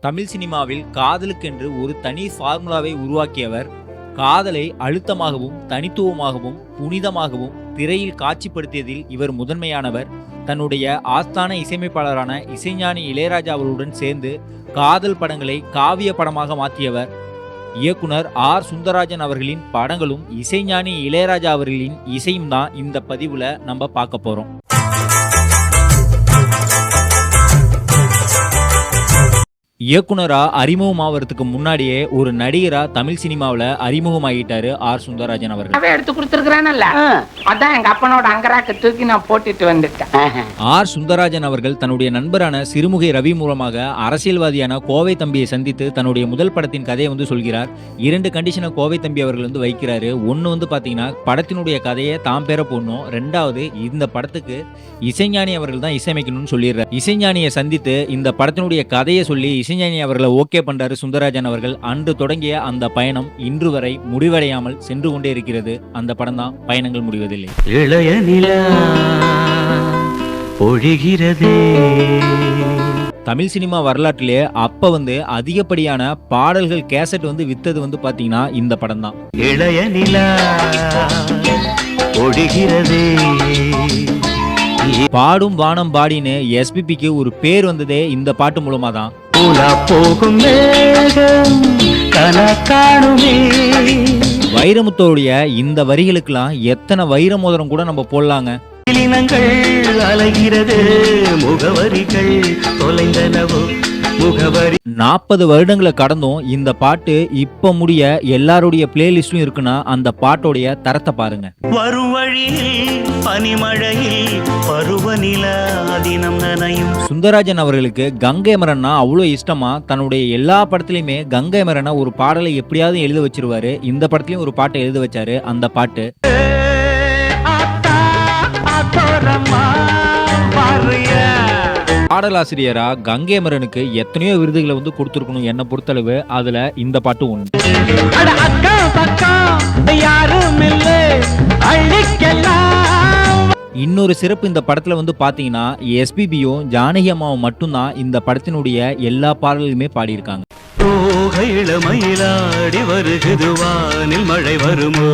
தமிழ் சினிமாவில் காதலுக்கென்று ஒரு தனி ஃபார்முலாவை உருவாக்கியவர் காதலை அழுத்தமாகவும் தனித்துவமாகவும் புனிதமாகவும் திரையில் காட்சிப்படுத்தியதில் இவர் முதன்மையானவர். தன்னுடைய ஆஸ்தான இசையமைப்பாளரான இசைஞானி இளையராஜா அவர்களுடன் சேர்ந்து காதல் படங்களை காவிய படமாக மாற்றியவர். இயக்குனர் ஆர். சுந்தரராஜன் அவர்களின் படங்களும் இசைஞானி இளையராஜா அவர்களின் இசையும் தான் இந்த பதிவில் நம்ம பார்க்க போகிறோம் இயக்குனரா அறிமுகமாவதுக்கு முன்னாடியே ஒரு நடிகரா தமிழ் சினிமாவில் அறிமுகமாகிட்டாரு ஆர் சுந்தரராஜன் அவர்கள். எடுத்து கொடுத்துருக்கானல்ல அதான் எங்க அப்பனோட அங்கராக்க தூக்கி நான் போட்டுட்டு வந்துட்டேன். ஆர் சுந்தரராஜன் அவர்கள் தன்னுடைய நண்பரான சிறுமுகை ரவி மூலமாக அரசியல்வாதியான கோவை தம்பியை சந்தித்து தன்னுடைய முதல் படத்தின் கதையை வந்து சொல்கிறார். இரண்டு கண்டிஷனை கோவை தம்பி அவர்கள் வந்து வைக்கிறாரு. ஒன்று வந்து பார்த்தீங்கன்னா படத்தினுடைய கதையை தாம் பேர போடணும். ரெண்டாவது இந்த படத்துக்கு இசைஞானி அவர்கள் தான் இசையமைக்கணும்னு சொல்லிடுறார். இசைஞானியை சந்தித்து இந்த படத்தினுடைய கதையை சொல்லி இசைஞானி அவர்களை ஓகே பண்றாரு சுந்தரராஜன் அவர்கள். அன்று தொடங்கிய அந்த பயணம் இன்று வரை முடிவடையாமல் சென்று கொண்டே இருக்கிறது. அந்த படம் தான் பயணங்கள் முடிவதில்லை. இளைய நிலா பொழிகிறதே. தமிழ் சினிமா வரலாற்றிலே அப்ப வந்து அதிகப்படியான பாடல்கள் கேசட் வந்து வித்தது வந்து பாத்தீங்கன்னா இந்த படம் தான். இளைய நிலா பொழிகிறதே. பாடும் வானம் பாடின்னு எஸ்பிபிக்கு ஒரு பேர் வந்ததே இந்த பாட்டு மூலமா தான். உலா போகும் மேகம் கன காணுமே வைரமுத்தோடைய இந்த வரிகளுக்கெல்லாம் எத்தனை வைர மோதிரம் கூட நம்ம போடலாங்க. அலைகிறது முகவரிகள் தொலைந்தனவோ. முகவரி. நாற்பது வருடங்களை கடந்தும் இந்த பாட்டு இப்ப முடிய எல்லாருடைய பிளேலிஸ்டும் இருக்குன்னா அந்த பாட்டோடைய தரத்தை பாருங்க. வரும் வழியில் பனிமழையில் பருவநிலா தினம் நனையும். சுந்தரராஜன் அவர்களுக்கு கங்கை மரன்னா அவ்வளோ இஷ்டமா தன்னுடைய எல்லா படத்துலையுமே கங்கை மரனை ஒரு பாடலை எப்படியாவது எழுத வச்சிருவாரு. இந்த படத்துலயும் ஒரு பாட்டை எழுத வச்சாரு அந்த பாட்டு. பாடலாசிரியரா கங்கை மரனுக்கு எத்தனையோ விருதுகளை வந்து கொடுத்துருக்கணும் என்னை பொறுத்தளவு அதுல இந்த பாட்டு ஒன்று இன்னொரு சிறப்பு இந்த படத்துல வந்து பாத்தீங்கன்னா எஸ்பிபியும் ஜானகி அம்மாவும் மட்டும்தான் இந்த படத்தினுடைய எல்லா பாடல்களுமே பாடியிருக்காங்க. போக இளமயிலாடி வருகுது வானில் மழை வருமோ?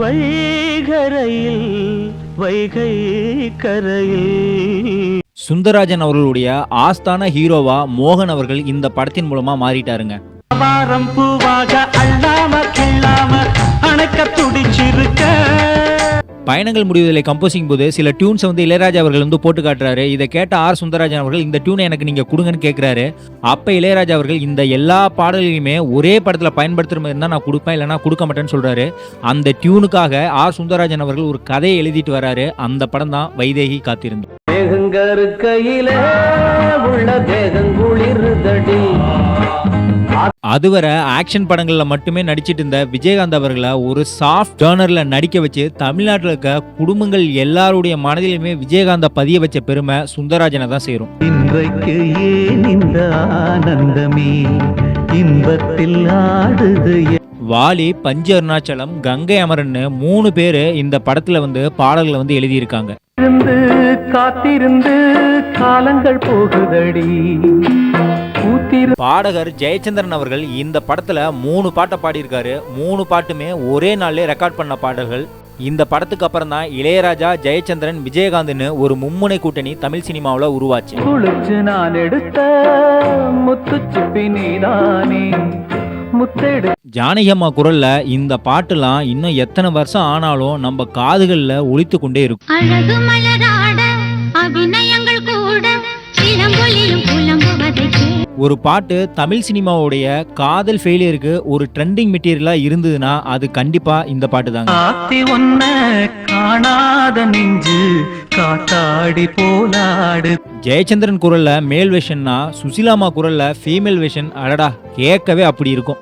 வைகரையில் வைகை கரையில் சுந்தரராஜன் அவர்களுடைய ஆஸ்தான ஹீரோவா மோகன் அவர்கள் இந்த படத்தின் மூலமா மாறிட்டாருங்க. வாரம் பூவாக அள்ளாம கிள்ளாம அணைக்க துடிச்சிருக்க. பயணங்கள் முடிவதில்லை. கம்போசிங் போது சில டியூன்ஸை வந்து இளையராஜா அவர்கள் வந்து போட்டு காட்டுறாரு. இதை கேட்ட ஆர் சுந்தரராஜன் அவர்கள் இந்த டியூனை எனக்கு நீங்கள் கொடுங்கன்னு கேட்குறாரு அப்போ இளையராஜா அவர்கள் இந்த எல்லா பாடல்களையுமே ஒரே படத்தில் பயன்படுத்துகிற மாதிரி இருந்தால் நான் கொடுப்பேன் இல்லைனா கொடுக்க மாட்டேன்னு சொல்கிறாரு அந்த டியூனுக்காக ஆர் சுந்தரராஜன் அவர்கள் ஒரு கதையை எழுதிட்டு வராரு. அந்த படம் தான் வைதேகி காத்திருந்து. மேகங்கருக்கையிலே உள்ள தேகங்குளிர்தடி அதுவரை ஆக்ஷன் படங்கள்ல மட்டுமே நடிச்சிட்டு இருந்த விஜயகாந்த் அவர்களை ஒரு சாஃப்ட் ஜேர்னர்ல நடிக்க வச்சு தமிழ்நாட்டில் இருக்க குடும்பங்கள் எல்லாருடைய மனதிலுமே விஜயகாந்த பதிய வச்ச பெருமை சுந்தரராஜனை தான் சேரும். இன்றைக்கு ஏன் இந்த ஆனந்தமே? இன்பத்தில் ஆடுது வாலி பஞ்ச அருணாச்சலம் கங்கை அமரன்னு மூணு பேர் இந்த படத்துல வந்து பாடல்களை வந்து எழுதியிருக்காங்க. காத்திருந்து காலங்கள் போகுதடி. பாடகர் ஜெயச்சந்திரன் அவர்கள் இந்த படத்துல மூணு பாட்டை பாடியிருக்காரு. மூணு பாட்டுமே ஒரே நாள்ல ரெக்கார்ட் பண்ண பாடல்கள். இந்த படத்துக்கு அப்புறம் தான் இளையராஜா ஜெயச்சந்திரன் விஜயகாந்த்னு ஒரு மும்முனை கூட்டணி தமிழ் சினிமாவில் உருவாச்சு. குளிச்சு நான் எடுத்த முத்துச்சிப்பி நீதானே. முத்தெடு ஜானகி அம்மா குரல்ல இந்த பாட்டுலாம் இன்னும் எத்தனை வருஷம் ஆனாலும் நம்ம காதுகள்ல ஒலித்து கொண்டே இருக்கும். அழகு மலராட அபிநயங்கள் கூட புலம்புவதை கே- ஒரு பாட்டு தமிழ் சினிமாவுடைய காதல் ஃபெயிலியருக்கு ஒரு ட்ரெண்டிங் மெட்டீரியலா இருந்ததுன்னா அது கண்டிப்பா இந்த பாட்டு தாங்க காத்தி ஒன்ன காணாத நெஞ்சு காத்தாடி போலாடு. ஜெயச்சந்திரன் குரல்ல மேல் வெஷன்னா சுசிலாமா குரல்ல ஃபீமேல் வெஷன் அடடா கேட்கவே அப்படி இருக்கும்.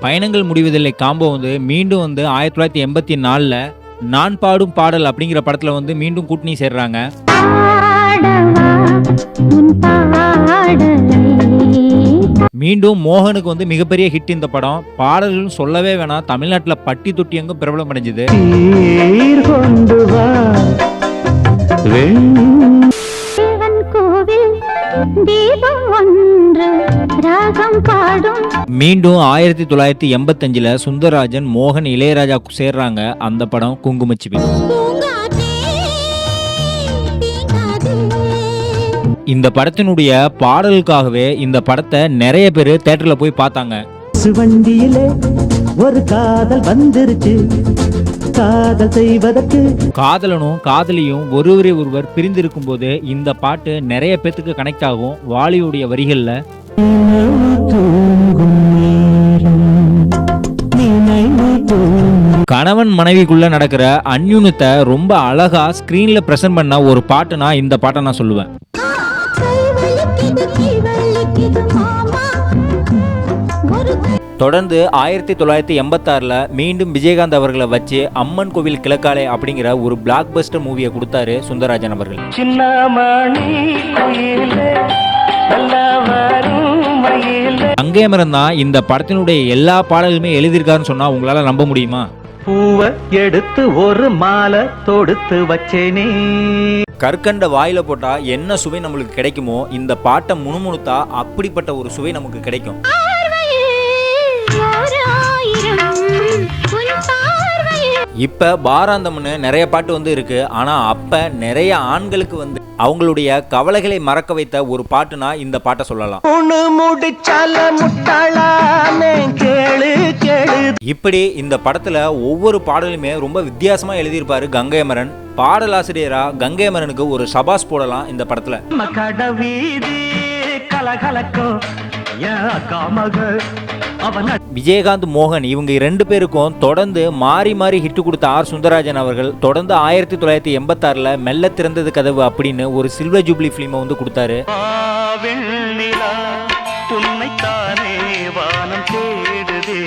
பயணங்கள் முடிவதில்லை காம்போ வந்து மீண்டும் வந்து ஆயிரத்தி தொள்ளாயிரத்தி எண்பத்தி நாலில் நான் பாடும் பாடல் அப்படிங்கிற படத்தில் வந்து மீண்டும் கூட்டணி சேர்றாங்க. மீண்டும் மோகனுக்கு வந்து மிகப்பெரிய ஹிட் இந்த படம். பாடல்கள் சொல்லவே வேணாம். தமிழ்நாட்டில் பட்டி தொட்டி எங்கும் பிரபலம் அடைஞ்சது. மீண்டும் ஆயிரத்தி தொள்ளாயிரத்தி எண்பத்தஞ்சில் சுந்தரராஜன் மோகன் இளையராஜா சேர்றாங்க அந்த படம் குங்குமச்சிபி. இந்த படத்தினுடைய பாடலுக்காகவே இந்த படத்தை நிறைய பேர் தேட்டரில் போய் பார்த்தாங்க. வண்டியிலே ஒரு காதல் வந்துருச்சு. காதல் செய்வதற்கு காதலனும் காதலியும் ஒருவரை ஒருவர் பிரிந்திருக்கும் போது இந்த பாட்டு நிறைய பேத்துக்கு கனெக்ட் ஆகும். வாலியுடைய வரிகள்ல. கணவன் மனைவிக்குள்ள நடக்கிற அந்யுனத்தை ரொம்ப அழகா ஸ்கிரீன்ல பிரசன்ட் பண்ண ஒரு பாட்டுனா இந்த பாட்டை நான் சொல்லுவேன். தொடர்ந்து ஆயிரத்தி தொள்ளாயிரத்தி எண்பத்தாறில் மீண்டும் விஜயகாந்த் அவர்களை வச்சு அம்மன் கோவில் கிழக்காலே அப்படிங்கிற ஒரு பிளாக் பஸ்டர் மூவியை கொடுத்தாரு சுந்தரராஜன் அவர்கள். அங்கேமரன் தான் இந்த படத்தினுடைய எல்லா பாடலுமே எழுதியிருக்காருன்னு சொன்னா உங்களால நம்ப முடியுமா? பூவை எடுத்து ஒரு மாலை தொடுத்து வச்சேனே. கற்கண்ட வாயில போட்டா என்ன சுவை நம்மளுக்கு கிடைக்குமோ இந்த பாட்டை முணுமுணுத்தா அப்படிப்பட்ட ஒரு சுவை நமக்கு கிடைக்கும். இப்ப பாராந்தம்னு நிறைய பாட்டு வந்து இருக்கு. ஆனா அப்ப நிறைய ஆண்களுக்கு வந்து அவங்களுடைய கவலைகளை மறக்க வைத்த ஒரு பாட்டுனா இந்த பாட்டை சொல்லலாம். இப்படி இந்த படத்துல ஒவ்வொரு பாடலுமே ரொம்ப வித்தியாசமா எழுதியிருப்பாரு கங்கையமரன். பாடலாசிரியரா கங்கையமரனுக்கு ஒரு சபாஸ் போடலாம் இந்த படத்துல. நம்ம விஜயகாந்த் மோகன் இவங்க ரெண்டு பேருக்கும் தொடர்ந்து மாறி மாறி ஹிட் கொடுத்த ஆர் சுந்தரராஜன் அவர்கள் தொடர்ந்து ஆயிரத்தி தொள்ளாயிரத்தி எண்பத்தாறில் மெல்ல திறந்தது கதவு அப்படின்னு ஒரு சில்வர் ஜூப்ளி ஃபிலிமை வந்து கொடுத்தாரு. வெண்ணிலா உன்னைத்தானே வானம் தேடுதே.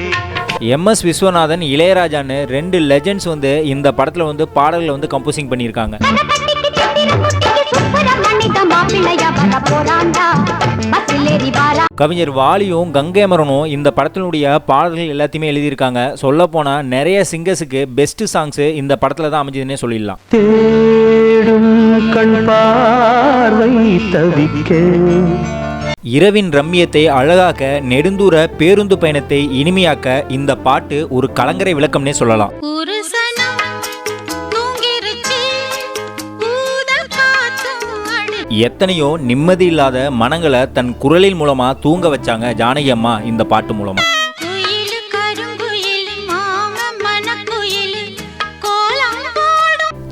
எம்எஸ் விஸ்வநாதன் இளையராஜான்னு ரெண்டு லெஜெண்ட்ஸ் வந்து இந்த படத்தில் வந்து பாடல்களை வந்து கம்போசிங் பண்ணியிருக்காங்க. கவிஞர் வாலியும் கங்கைமரனும் இந்த படத்தினுடைய பாடல்கள் எல்லாத்தையுமே எழுதியிருக்காங்க. சொல்லப்போனால் நிறைய சிங்கர்ஸுக்கு பெஸ்ட் சாங்ஸு இந்த படத்தில் தான் அமைஞ்சதுன்னே சொல்லிடலாம். தேடும் கண் பார்வை தவிக்க. இரவின் ரம்மியத்தை அழகாக்க நெடுந்தூர பேருந்து பயணத்தை இனிமையாக்க இந்த பாட்டு ஒரு கலங்கரை விளக்கம்னே சொல்லலாம். ஒரு எத்தனையோ நிம்மதி இல்லாத மனங்களை தன் குரலின் மூலமா தூங்க வச்சாங்க ஜானகி அம்மா இந்த பாட்டு மூலமா.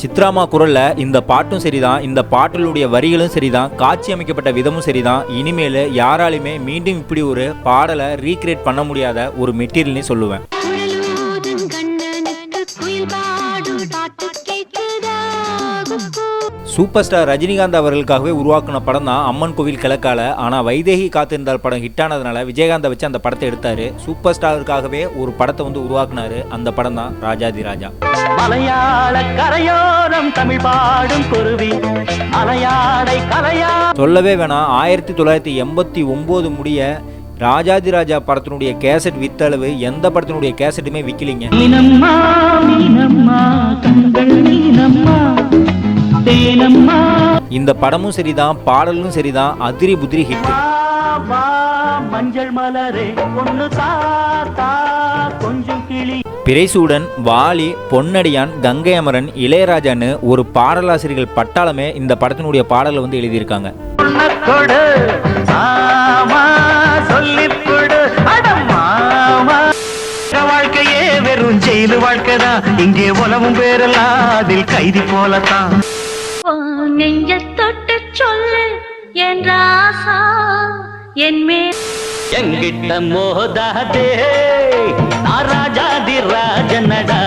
சித்ராமா குரல்ல இந்த பாட்டும் சரிதான் இந்த பாடலுடைய வரிகளும் சரிதான் காட்சி அமைக்கப்பட்ட விதமும் சரிதான். இனிமேல் யாராலுமே மீண்டும் இப்படி ஒரு பாடலை ரீக்ரியேட் பண்ண முடியாத ஒரு மெட்டீரியல்னே சொல்லுவேன். சூப்பர் ஸ்டார் ரஜினிகாந்த் அவர்களுக்காகவே உருவாக்கின படம் தான் அம்மன் கோவில் கிழக்கால. ஆனால் வைதேகி காத்திருந்தால் படம் ஹிட் ஆனதுனால விஜயகாந்தை வச்சு அந்த படத்தை எடுத்தாரு. சூப்பர் ஸ்டாருக்காகவே ஒரு படத்தை வந்து உருவாக்குனாரு அந்த படம் தான் ராஜாதி ராஜா. மலையாள கரையோரம் தமிழ் பாடும் குருவி. அலையாடை கலையா சொல்லவே வேணாம் ஆயிரத்தி தொள்ளாயிரத்தி எண்பத்தி ஒம்பது முடிய ராஜாதி ராஜா படத்தினுடைய கேசட் வித்தளவு எந்த படத்தினுடைய கேசட்டுமே விற்கலிங்க இந்த படமும் சரிதான் பாடலும் சரிதான் அதிரி புதிரி ஹிட் மஞ்சள் மலரே கொஞ்சம் கிளி. பிறைசூடன் வாலி பொன்னடியான் கங்கை அமரன் இளையராஜான்னு ஒரு பாடலாசிரியர்கள் பட்டாளமே இந்த படத்தினுடைய பாடலை வந்து எழுதியிருக்காங்க. வாழ்க்கையே வெறும் ஜெயிலு வாழ்க்கைதான். இங்கே உலவும் பேரெல்லாம் அதில் கைதி போலத்தான். என் ராசா என் மேல் எங்கிட்ட மோதாதே ராஜாதி ராஜனடா.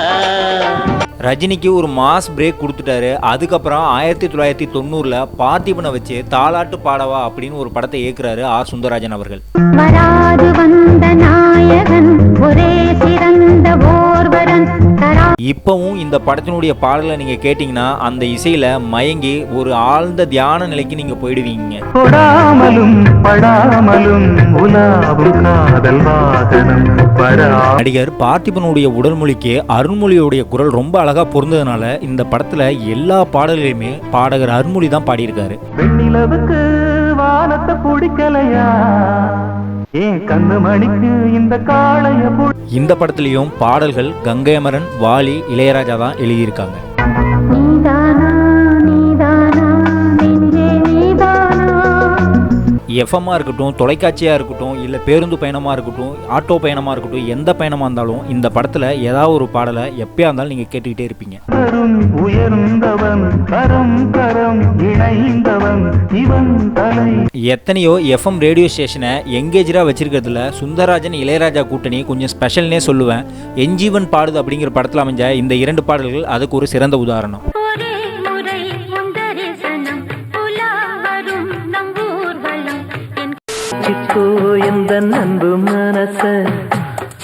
ரஜினிக்கு ஒரு மாஸ் பிரேக் கொடுத்துட்டாரு. அதுக்கப்புறம் ஆயிரத்தி தொள்ளாயிரத்தி தொண்ணூறில் பார்த்திபனை வச்சு தாலாட்டு பாடவா அப்படின்னு ஒரு படத்தை இயக்குறாரு ஆர் சுந்தரராஜன் அவர்கள். வராது வந்த நாயகன் ஒரே இப்பவும் இந்த படத்தினுடைய பாடலை நீங்க கேட்டீங்கன்னா அந்த இசையில மயங்கி ஒரு ஆழ்ந்த தியான நிலைக்கு நீங்க போயிடுவீங்க. தொடாமலும் படாமலும் உலாவும் காதல் வாகனம் வரா நடிகர் பார்த்திபனுடைய உடல் மொழிக்கு அருண்மொழியுடைய குரல் ரொம்ப அழகா பொருந்ததுனால இந்த படத்துல எல்லா பாடல்களையுமே பாடகர் அருண்மொழி தான் பாடியிருக்காரு. வெண்ணிலவுக்கு வானத்தை பிடிக்கலையா? இந்த படத்துலயும் பாடல்கள் கங்கை அமரன் வாலி இளையராஜா தான் எழுதியிருக்காங்க. நீதானா நீதானா நெஞ்சே நீதானா? எஃப்எம்மா இருக்கட்டும் தொலைக்காட்சியாக இருக்கட்டும் இல்லை பேருந்து பயணமாக இருக்கட்டும் ஆட்டோ பயணமாக இருக்கட்டும் எந்த பயணமாக இருந்தாலும் இந்த படத்தில் ஏதாவது ஒரு பாடலை எப்பயா இருந்தாலும் நீங்கள் கேட்டுக்கிட்டே இருப்பீங்க. இவன் தலை எத்தனையோ எஃப்எம் ரேடியோ ஸ்டேஷனை எங்கேஜராக வச்சிருக்கிறதுல சுந்தரராஜன் இளையராஜா கூட்டணி கொஞ்சம் ஸ்பெஷல்னே சொல்லுவேன். என்ஜீவன் பாடுது அப்படிங்கிற படத்தில் அமைஞ்ச இந்த இரண்டு பாடல்கள் அதுக்கு ஒரு சிறந்த உதாரணம். வச்சுக்கோ எந்த அன்பு மனச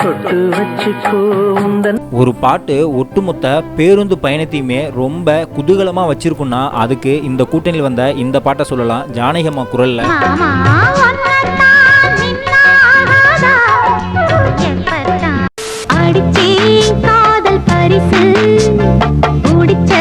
தொட்டு வச்சுக்கோ உந்தன். ஒரு பாட்டு ஒட்டுமொத்த பேருந்து பயணத்தையுமே ரொம்ப குதூகலமாக வச்சிருக்குன்னா அதுக்கு இந்த கூட்டணியில் வந்த இந்த பாட்டை சொல்லலாம். ஜானகம்மா குரலில். காதல் பரிசு குடிச்ச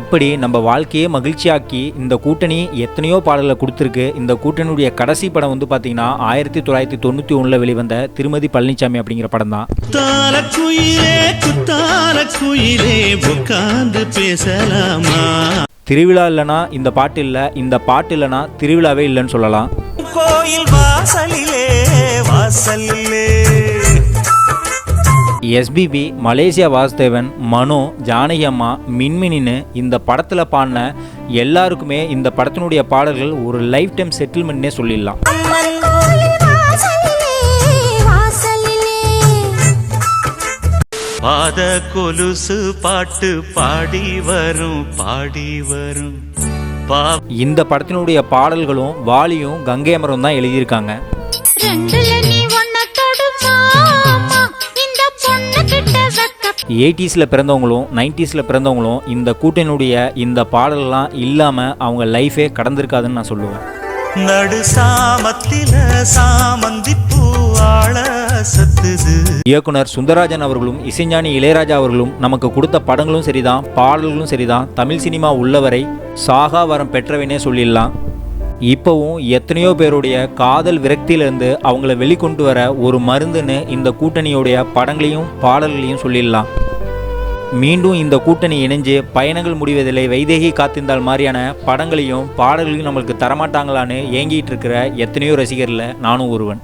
இப்படி நம்ம வாழ்க்கையே மகிழ்ச்சியாக்கி இந்த கூட்டணி எத்தனையோ பாடல்களை கொடுத்துருக்கு. இந்த கூட்டணியுடைய கடைசி படம் வந்து பார்த்தீங்கன்னா ஆயிரத்தி தொள்ளாயிரத்தி தொண்ணூற்றி ஒன்றில் வெளிவந்த திருமதி பழனிசாமி அப்படிங்கிற படம் தான். திருவிழா இல்லைனா இந்த பாட்டு இல்லை இந்த பாட்டு இல்லைனா திருவிழாவே இல்லைன்னு சொல்லலாம். கோயில் வாசலிலே வாசலிலே. எஸ்பிபி மலேசியா வாசுதேவன் மனோ ஜானகி அம்மா மின்மினின்னு இந்த படத்தில் பாடின எல்லாருக்குமே இந்த படத்தினுடைய பாடல்கள் ஒரு லைஃப் டைம் செட்டில்மெண்ட்னே சொல்லிடலாம். பாத கொலுசு பாட்டு பாடி வரும் பாடி வரும். பா இந்த படத்தினுடைய பாடல்களும் வாலியும் கங்கை அமரம் தான் எழுதியிருக்காங்க எயிட்டிஸில் பிறந்தவங்களும் நைன்டிஸில் பிறந்தவங்களும் இந்த கூட்டணியுடைய இந்த பாடல்லாம் இல்லாமல் அவங்க லைஃபே கடந்திருக்காதுன்னு நான் சொல்லுவேன். நடு சாமத்தில சாமந்தி இயக்குனர் சுந்தரராஜன் அவர்களும் இசைஞானி இளையராஜா அவர்களும் நமக்கு கொடுத்த படங்களும் சரிதான் பாடல்களும் சரிதான். தமிழ் சினிமா உள்ளவரை சாகா வரம் பெற்றவனே சொல்லிடலாம். இப்போவும் எத்தனையோ பேருடைய காதல் விரக்தியிலிருந்து அவங்கள வெளிக்கொண்டு வர ஒரு மருந்துன்னு இந்த கூட்டணியுடைய படங்களையும் பாடல்களையும் சொல்லிடலாம். மீண்டும் இந்த கூட்டணி இணைஞ்சு பயணங்கள் முடிவதில்லை வைதேகி காத்திருந்தால் மாதிரியான படங்களையும் பாடல்களையும் நம்மளுக்கு தரமாட்டாங்களான்னு ஏங்கிட்டு இருக்கிற எத்தனையோ ரசிகரில் நானும் ஒருவன்.